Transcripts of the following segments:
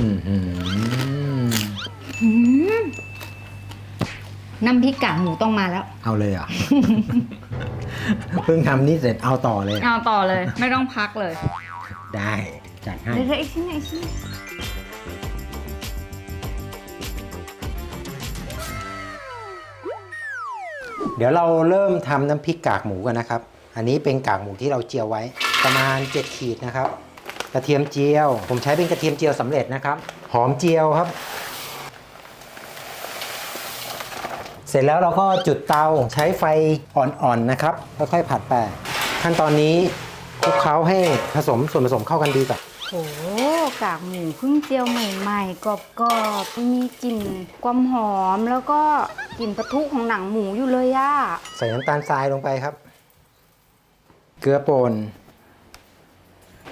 อือหือหืมน้ำพริกกากหมูต้องมาแล้ว เอาเลยเหรอะ เพิ่งทำนี่เสร็จเอาต่อเลย เอาต่อเลย ไม่ต้องพักเลยได้จัดให้ เดี๋ยวๆอีกชิ้นอีกชิ้นเดี๋ยวเราเริ่มทำน้ำพริกกากหมูกันนะครับ อันนี้เป็นกากหมูที่เราเจียวไว้ประมาณ 7 ขีดนะครับ กระเทียมเจียว ผมใช้เป็นกระเทียมเจียวสำเร็จนะครับ หอมเจียวครับ เสร็จแล้วเราก็จุดเตาใช้ไฟอ่อนๆนะครับค่อยๆผัดไปขั้นตอนนี้คลุกเคล้าให้ผสมส่วนผสมเข้ากันดีก่อนโอ้กากหมูเพิ่งเจียวใหม่ๆกรอบๆมีกลิ่นความหอมแล้วก็กลิ่นปะทุของหนังหมูอยู่เลยอะใส่น้ำตาลทรายลงไปครับ เกลือป่น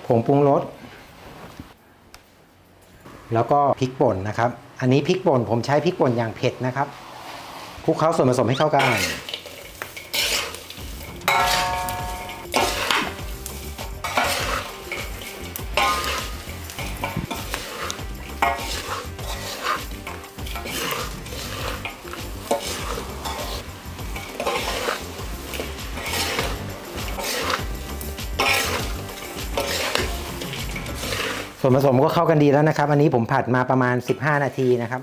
ผงปรุงรสแล้วก็พริกป่นนะครับ อันนี้พริกป่นผมใช้พริกป่นอย่างเผ็ดนะครับคลุกเคล้าส่วนผสมให้เข้ากัน ส่วนผสมก็เข้ากันดีแล้วนะครับ อันนี้ผมผัดมาประมาณ 15 นาทีนะครับ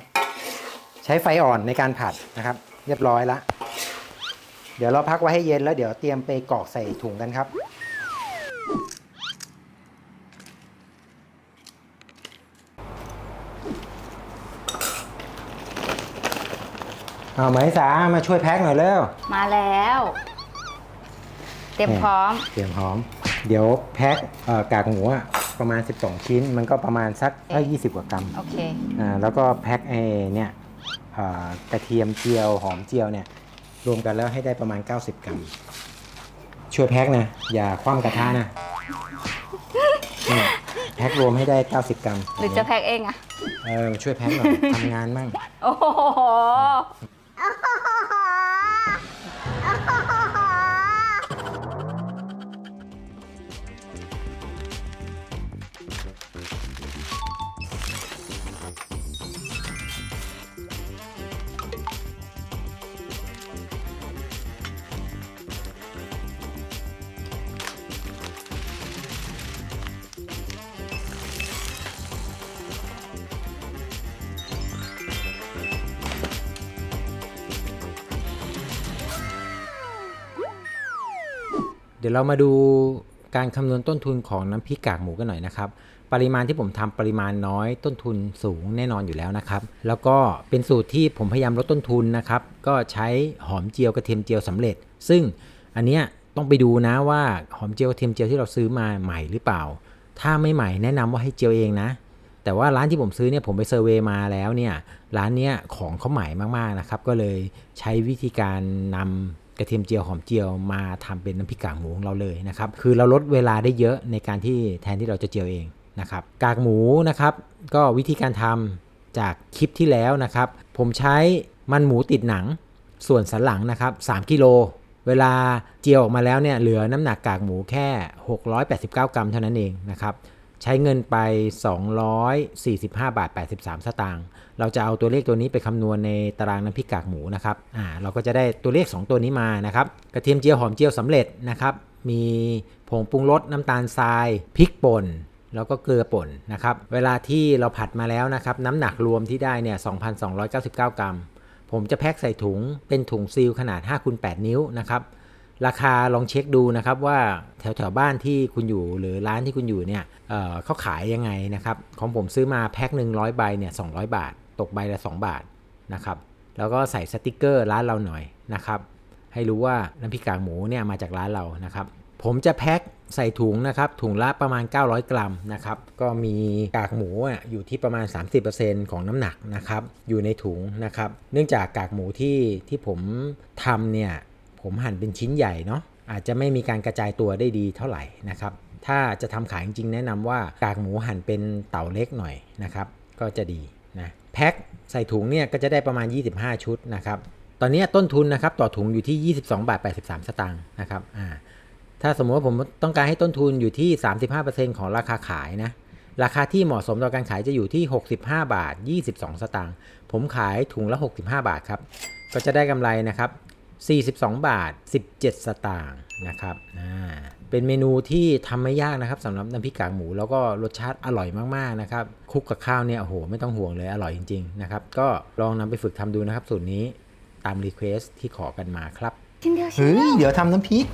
ใช้ไฟอ่อนในการผัดนะครับ เรียบร้อยแล้วเดี๋ยวเราพักไว้ให้เย็นแล้วเดี๋ยวเตรียมไปกรอกใส่ถุงกันครับเอาไหมสามาช่วยแพ็คหน่อยเร็วมาแล้ว เตรียมพร้อม เตรียมพร้อม เดี๋ยวแพ็คเอ่อกากหมูอะ ประมาณ 12 ชิ้น มันก็ประมาณสักเอ้ย20กว่ากรัมโอเค อ่าแล้วก็แพ็คไอ้เนี่ยเอ่อกระเทียมเจียวหอมเจียวเนี่ยรวมกันแล้วให้ได้ประมาณ 90 กรัม ช่วยแพ็คนะ อย่าคว่ำกระทะนะเนี่ยแพ็ครวมให้ได้ 90 กรัมหรือจะแพ็กเองอะเออช่วยแพ็คหน่อยทำงานมั่งโอ้โห เดี๋ยวเรามาดูการคำนวณต้นทุนของน้ำพริกกากหมูกันหน่อยนะครับ ปริมาณที่ผมทำปริมาณน้อยต้นทุนสูงแน่นอนอยู่แล้วนะครับ แล้วก็เป็นสูตรที่ผมพยายามลดต้นทุนนะครับ ก็ใช้หอมเจียวกระเทียมเจียวสำเร็จ ซึ่งอันเนี้ยต้องไปดูนะว่าหอมเจียวกระเทียมเจียวที่เราซื้อมาใหม่หรือเปล่า ถ้าไม่ใหม่แนะนำว่าให้เจียวเองนะ แต่ว่าร้านที่ผมซื้อเนี่ยผมไปเซอร์เวยมาแล้วเนี่ยร้านเนี้ยของเขาใหม่มากๆนะครับ ก็เลยใช้วิธีการนำ กระเทียมเจียวหอมเจียวมาทำเป็นน้ำพริกกากหมูของเราเลยนะครับคือเราลดเวลาได้เยอะในการที่แทนที่เราจะเจียวเองนะครับกากหมูนะครับก็วิธีการทำจากคลิปที่แล้วนะครับ ผมใช้มันหมูติดหนังส่วนสันหลังนะครับ3กิโลเวลาเจียวออกมาแล้วเนี่ยเหลือน้ำหนักกากหมูแค่ 689 กรัมเท่านั้นเองนะครับ ใช้เงินไป 245 บาท 83 สตางค์ เราจะเอาตัวเลขตัวนี้ไปคำนวณในตารางน้ำพริกกากหมูนะครับ อ่า เราก็จะได้ตัวเลข 2 ตัวนี้มานะครับ กระเทียมเจียวหอมเจียวสำเร็จนะครับ มีผงปรุงรสน้ำตาลทราย พริกป่น แล้วก็เกลือป่นนะครับ เวลาที่เราผัดมาแล้วนะครับ น้ำหนักรวมที่ได้เนี่ย 2,299 กรัม ผมจะแพ็คใส่ถุง เป็นถุงซีลขนาด5คูณ8นิ้วนะครับ ราคาลองเช็คดูนะครับว่าแถวแถวๆบ้านที่คุณอยู่หรือร้านที่คุณอยู่เนี่ยเเขาขายยังไงนะครับ ของผมซื้อมาแพ็คหนึ่งร้อยใบเนี่ยสองบาท ตกใบละ 2 บาทนะครับ แล้วก็ใส่สติกเกอร์ร้านเราหน่อยนะครับ ให้รู้ว่าน้ำพริกกากหมูเนี่ยมาจากร้านเรานะครับ ผมจะแพ็คใส่ถุงนะครับ ถุงละประมาณ 900 กรัมนะครับ ก็มีกากหมูอยู่ที่ประมาณ 30%ของน้ำหนักนะครับ อยู่ในถุงนะครับ เนื่องจากกากหมูที่ที่ผมทำเนี่ย ผมหั่นเป็นชิ้นใหญ่เนาะอาจจะไม่มีการกระจายตัวได้ดีเท่าไหร่นะครับ ถ้าจะทำขายจริงๆ แนะนำว่ากากหมูหั่นเป็นเต่าเล็กหน่อยนะครับ ก็จะดีนะแพ็คใส่ถุงเนี่ยก็จะได้ประมาณ 25 ชุดนะครับ ตอนนี้ต้นทุนนะครับต่อถุงอยู่ที่ 22 บาท 83 สตางค์นะครับอ่าถ้าสมมติว่าผมต้องการให้ต้นทุนอยู่ที่ 35%ของราคาขายนะราคาที่เหมาะสมต่อการขายจะอยู่ที่ 65 บาท 22 สตางค์ผมขายถุงละ 65 บาทครับก็จะได้กำไรนะครับ 42 บาท 17 สตางค์นะครับอ่าเป็นเมนูที่ทำไม่ยากนะครับสำหรับน้ำพริกกากหมู แล้วก็รสชาติอร่อยมากๆนะครับคลุกกับข้าวเนี่ยโอ้โหไม่ต้องห่วงเลยอร่อยจริงๆนะครับก็ลองนำไปฝึกทำดูนะครับสูตรนี้ตามรีเควสที่ขอกันมาครับชิ้นเดียวชิ้นเฮ้เดียยวเดี๋ยวทำน้ำพริก